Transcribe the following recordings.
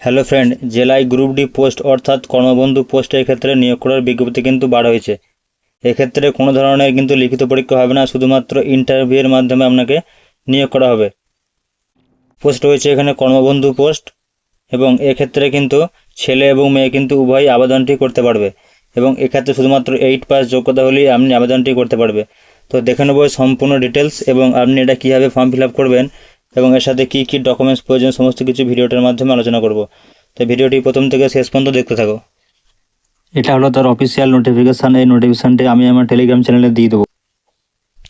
Hello friend, জেলায় group D post অর্থাৎ কর্মবন্ধু পোস্টের ক্ষেত্রে নিয়োগ করার বিজ্ঞপ্তি কিন্তু বার হয়েছে। এক্ষেত্রে কোনো ধরনের কিন্তু লিখিত পরীক্ষা হবে না, শুধুমাত্র ইন্টারভিউয়ের মাধ্যমে আপনাকে নিয়োগ করা হবে। পোস্ট রয়েছে এখানে কর্মবন্ধু পোস্ট এবং এক্ষেত্রে কিন্তু ছেলে এবং মেয়ে কিন্তু উভয়ই আবেদনটি করতে পারবে এবং এক্ষেত্রে শুধুমাত্র এইট পাস যোগ্যতা হলেই আপনি আবেদনটি করতে পারবে। তো দেখে নেব সম্পূর্ণ ডিটেলস এবং আপনি এটা কীভাবে ফর্ম ফিল আপ করবেন এবং এর সাথে কী কী ডকুমেন্টস প্রয়োজন সমস্ত কিছু ভিডিওটার মাধ্যমে আলোচনা করব। তো ভিডিওটি প্রথম থেকে শেষ পর্যন্ত দেখতে থাকো। এটা হলো তার অফিসিয়াল নোটিফিকেশান এই নোটিফিকেশানটি আমি আমার টেলিগ্রাম চ্যানেলে দিয়ে দেবো।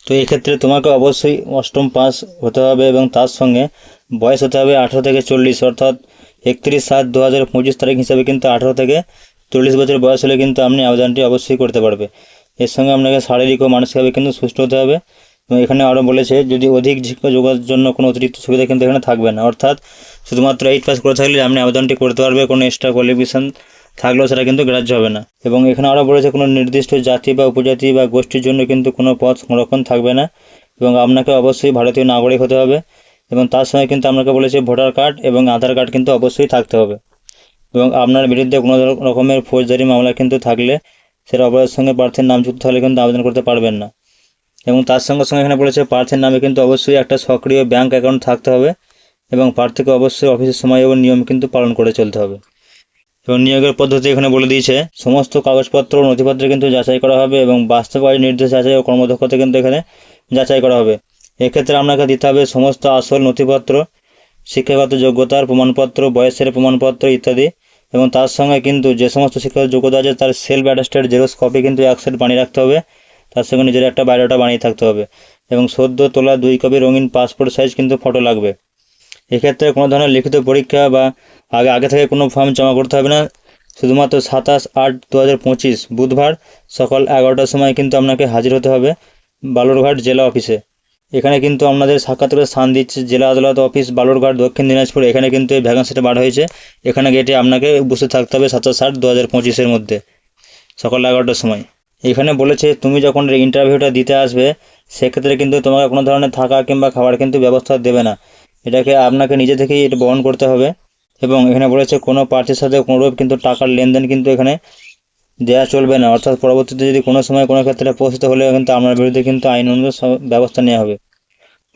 তো এক্ষেত্রে তোমাকে অবশ্যই অষ্টম পাস হতে হবে এবং তার সঙ্গে বয়স হতে হবে আঠারো থেকে চল্লিশ অর্থাৎ একত্রিশ সাত দু হাজার পঁচিশ তারিখ হিসাবে কিন্তু আঠারো থেকে চল্লিশ বছর বয়স হলে কিন্তু আপনি আবেদনটি অবশ্যই করতে পারবে। এর সঙ্গে আপনাকে শারীরিক ও মানসিকভাবে কিন্তু সুস্থ হতে হবে। এখানে আরও বলেছে, যদি অধিক যোগার জন্য কোনো অতিরিক্ত সুবিধা কিন্তু এখানে থাকবে না। অর্থাৎ শুধুমাত্র এইট পাস করে থাকলে আপনি আবেদনটি করতে পারবে, কোনো এক্সট্রা কোয়ালিফিকেশান থাকলেও সেটা কিন্তু গ্রাহ্য হবে না। এবং এখানে আরও বলেছে, কোনো নির্দিষ্ট জাতি বা উপজাতি বা গোষ্ঠীর জন্য কিন্তু কোনো পথ সংরক্ষণ থাকবে না এবং আপনাকে অবশ্যই ভারতীয় নাগরিক হতে হবে এবং তার সঙ্গে কিন্তু আপনাকে বলেছে, ভোটার কার্ড এবং আধার কার্ড কিন্তু অবশ্যই থাকতে হবে। এবং আপনার বিরুদ্ধে কোনো রকমের ফৌজদারি মামলা কিন্তু থাকলে সেটা অপরাধের সঙ্গে প্রার্থীর নাম যুক্ত হলে কিন্তু আবেদন করতে পারবেন না। এবং তার সঙ্গে সঙ্গে এখানে বলেছে প্রার্থীর নামে কিন্তু অবশ্যই একটা সক্রিয় ব্যাংক অ্যাকাউন্ট থাকতে হবে এবং প্রার্থীকে অবশ্যই অফিসের সময় এবং নিয়ম কিন্তু পালন করে চলতে হবে। এবং নিয়োগের পদ্ধতি এখানে বলে দিয়েছে, সমস্ত কাগজপত্র ও নথিপত্র কিন্তু যাচাই করা হবে এবং বাস্তবায়ী নির্দেশ যাচাই ও কর্মদক্ষতা কিন্তু এখানে যাচাই করা হবে। এক্ষেত্রে আপনাকে দিতে হবে সমস্ত আসল নথিপত্র, শিক্ষাগত যোগ্যতার প্রমাণপত্র, বয়সের প্রমাণপত্র ইত্যাদি এবং তার সঙ্গে কিন্তু যে সমস্ত শিক্ষাগত যোগ্যতা আছে তার সেলফ অ্যাটাস্টেড জেরক্স কপি কিন্তু এক সেট বানিয়ে রাখতে হবে। তার সঙ্গে নিজের একটা বায়োডাটা বানিয়ে থাকতে হবে। এবং সদ্য তোলা দুই কপি রঙিন পাসপোর্ট সাইজ কিন্তু ফটো লাগবে। এক্ষেত্রে কোনো ধরনের লিখিত পরীক্ষা বা আগে আগে থেকে কোনো ফর্ম জমা করতে হবে না। শুধুমাত্র সাতাশ আট দু পঁচিশ বুধবার সকাল এগারোটার সময় কিন্তু আপনাকে হাজির হতে হবে বালুরঘাট জেলা অফিসে। এখানে কিন্তু আপনাদের সাক্ষাৎকারের স্থান দিচ্ছে জেলা আদালত অফিস বালুরঘাট দক্ষিণ দিনাজপুর। এখানে কিন্তু এই ভ্যাকান্সিটা বার হয়েছে। এখানে গেটে আপনাকে উপস্থিত থাকতে হবে সাতাশ আট দু হাজার পঁচিশের মধ্যে সকাল এগারোটার সময়। এখানে বলেছে, তুমি যখন ইন্টারভিউটা দিতে আসবে, সেক্ষেত্রে কিন্তু তোমাকে কোনো ধরনের থাকা কিংবা খাবার কিন্তু ব্যবস্থা দেবে না। এটাকে আপনাকে নিজে থেকেই এটা বহন করতে হবে। এবং এখানে বলেছে, কোনো প্রার্থীর সাথে কোনোরূপ কিন্তু টাকার লেনদেন কিন্তু এখানে দেওয়া চলবে না। অর্থাৎ পরবর্তীতে যদি কোনো সময় কোনো ক্ষেত্রে পৌঁছতে হলে কিন্তু আপনার বিরুদ্ধে কিন্তু আইন অনুযায়ী ব্যবস্থা নেওয়া হবে।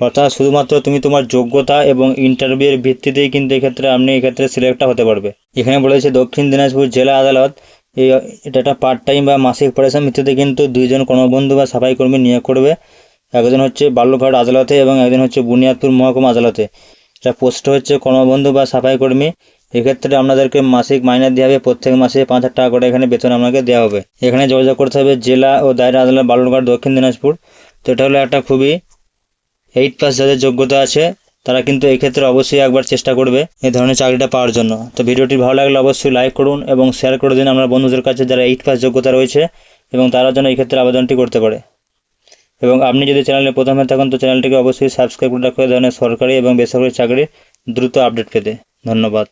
অর্থাৎ শুধুমাত্র তুমি তোমার যোগ্যতা এবং ইন্টারভিউয়ের ভিত্তিতেই কিন্তু এক্ষেত্রে আপনি এক্ষেত্রে সিলেক্টটা হতে পারবে। এখানে বলেছে, দক্ষিণ দিনাজপুর জেলা আদালত এই এটা একটা পার্ট টাইম বা মাসিক পরিশ্রম ভিত্তিতে কিন্তু দুইজন কর্মবন্ধু বা সাফাই কর্মী নিয়োগ করবে। একজন হচ্ছে বাল্যঘাট আদালতে এবং একজন হচ্ছে বুনিয়াদপুর মহকুমা আদালতে। এটা পোস্ট হচ্ছে কর্মবন্ধু বা সাফাই কর্মী এক্ষেত্রে আপনাদেরকে মাসিক মাইনে দেওয়া হবে। প্রত্যেক মাসে পাঁচ হাজার টাকা করে এখানে বেতন আপনাকে দেওয়া হবে। এখানে যোগাযোগ করতে হবে জেলা ও দায়রা আদালত বালুরঘাট দক্ষিণ দিনাজপুর। তো এটা হলো একটা খুবই এইট পাস যাদের যোগ্যতা আছে তারা কিন্তু এই ক্ষেত্রে অবশ্যই একবার চেষ্টা করবে এই ধরনের চাকরিটা পাওয়ার জন্য। তো ভিডিওটি ভালো লাগলে অবশ্যই লাইক করুন এবং শেয়ার করে দিন আপনার বন্ধুদের কাছে যারা এইট পাস যোগ্যতা রয়েছে এবং তারা যেন এই ক্ষেত্রে আবেদনটি করতে পারে। এবং আপনি যদি চ্যানেলে প্রথমে থাকেন তো চ্যানেলটিকে অবশ্যই সাবস্ক্রাইব করে রাখবে ধরনের সরকারি এবং বেসরকারি চাকরির দ্রুত আপডেট পেতে। ধন্যবাদ।